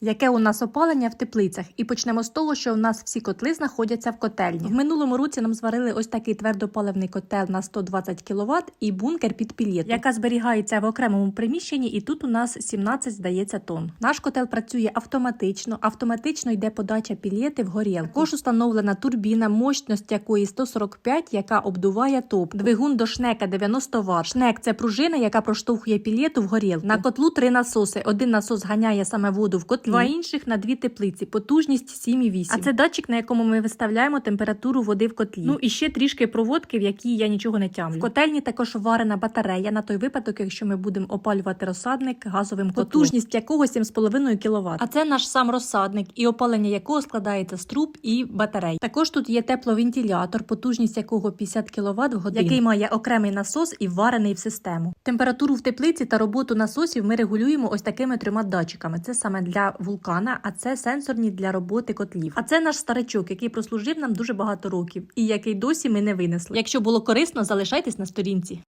Яке у нас опалення в теплицях? І почнемо з того, що у нас всі котли знаходяться в котельні. В минулому році нам зварили ось такий твердопаливний котел на 120 кВт і бункер під пілєту, яка зберігається в окремому приміщенні, і тут у нас 17, здається, тонн. Наш котел працює автоматично, автоматично йде подача пілєти в горілку. Також установлена турбіна, мощність якої 145, яка обдуває топ. Двигун до шнека 90 Вт. Шнек це пружина, яка проштовхує пілєту в горілку. На котлу три насоси. Один насос ганяє саме воду в котлі, два інших на дві теплиці. Потужність 7,8. А це датчик, на якому ми виставляємо температуру води в котлі. Ну і ще трішки проводки, в якій я нічого не тямлю. В котельні також варена батарея на той випадок, якщо ми будемо опалювати розсадник газовим котлом. Потужність якого 7,5 кВт. А це наш сам розсадник, і опалення якого складається з труб і батарей. Також тут є тепловентилятор, потужність якого 50 кВт в годину, який має окремий насос і вварений в систему. Температуру в теплиці та роботу насосів ми регулюємо ось такими трьома датчиками. Це саме для вулкана, а це сенсорні для роботи котлів. А це наш старичок, який прослужив нам дуже багато років, і який досі ми не винесли. Якщо було корисно, залишайтесь на сторінці.